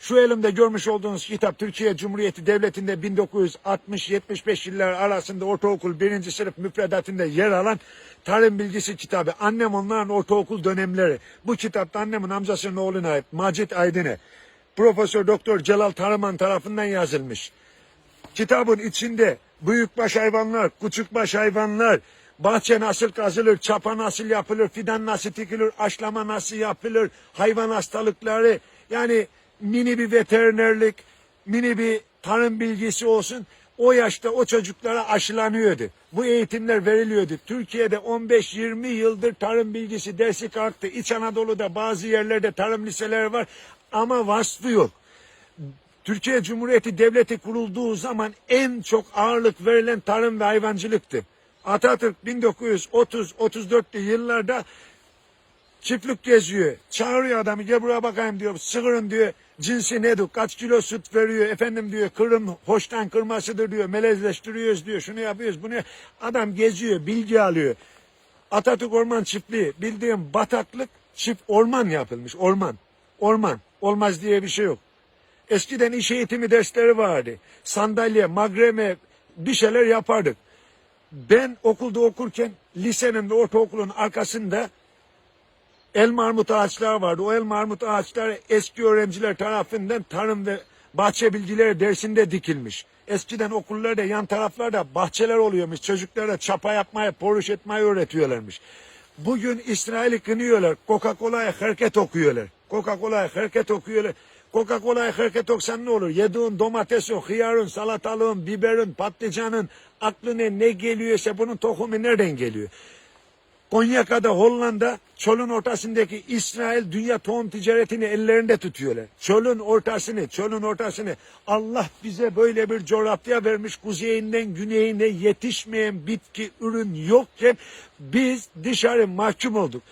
Şu elimde görmüş olduğunuz kitap Türkiye Cumhuriyeti Devleti'nde 1960-75 yıllar arasında ortaokul birinci sınıf müfredatında yer alan tarım bilgisi kitabı. Annem onların ortaokul dönemleri. Bu kitapta annemin amcasının oğluna ait Macit Aydın'e Profesör Doktor Celal Tarıman tarafından yazılmış. Kitabın içinde büyükbaş hayvanlar, küçükbaş hayvanlar, bahçe nasıl kazılır, çapa nasıl yapılır, fidan nasıl dikilir, aşlama nasıl yapılır, hayvan hastalıkları, yani mini bir veterinerlik, mini bir tarım bilgisi olsun. O yaşta o çocuklara aşılanıyordu. Bu eğitimler veriliyordu. Türkiye'de 15-20 yıldır tarım bilgisi dersi kalktı. İç Anadolu'da bazı yerlerde tarım liseleri var ama vasfı yok. Türkiye Cumhuriyeti Devleti kurulduğu zaman en çok ağırlık verilen tarım ve hayvancılıktı. Atatürk 1930-34'lü yıllarda çiftlik geziyor. Çağırıyor adamı gel buraya bakayım diyor. Sığırın diyor cinsi nedir? Kaç kilo süt veriyor? Efendim diyor kırım hoştan kırmasıdır diyor. Melezleştiriyoruz diyor. Şunu yapıyoruz bunu. Adam geziyor bilgi alıyor. Atatürk Orman Çiftliği bildiğim bataklık çift orman yapılmış. Orman. Orman. Olmaz diye bir şey yok. Eskiden iş eğitimi dersleri vardı. Sandalye, magreme bir şeyler yapardık. Ben okulda okurken lisenin ve ortaokulun arkasında elma armut ağaçlar vardı. O elma armut ağaçlar eski öğrenciler tarafından tarım ve bahçe bilgileri dersinde dikilmiş. Eskiden okullarda yan taraflarda bahçeler oluyormuş. Çocuklara çapa yapmayı, poruş etmeyi öğretiyorlarmış. Bugün İsrail'i kınıyorlar. Coca-Cola'ya hareket okuyorlar. Coca-Cola'ya hareket okuyorlar. Coca-Cola'ya hareket oksan ne olur? Yediğin domatesin, hıyarın, salatalığın, biberin, patlıcanın aklına ne geliyorsa bunun tohumu nereden geliyor? Konyaka'da Hollanda çölün ortasındaki İsrail dünya tohum ticaretini ellerinde tutuyorlar. Çölün ortasını, çölün ortasını Allah bize böyle bir coğrafya vermiş kuzeyinden güneyine yetişmeyen bitki ürün yokken biz dışarı mahkum olduk.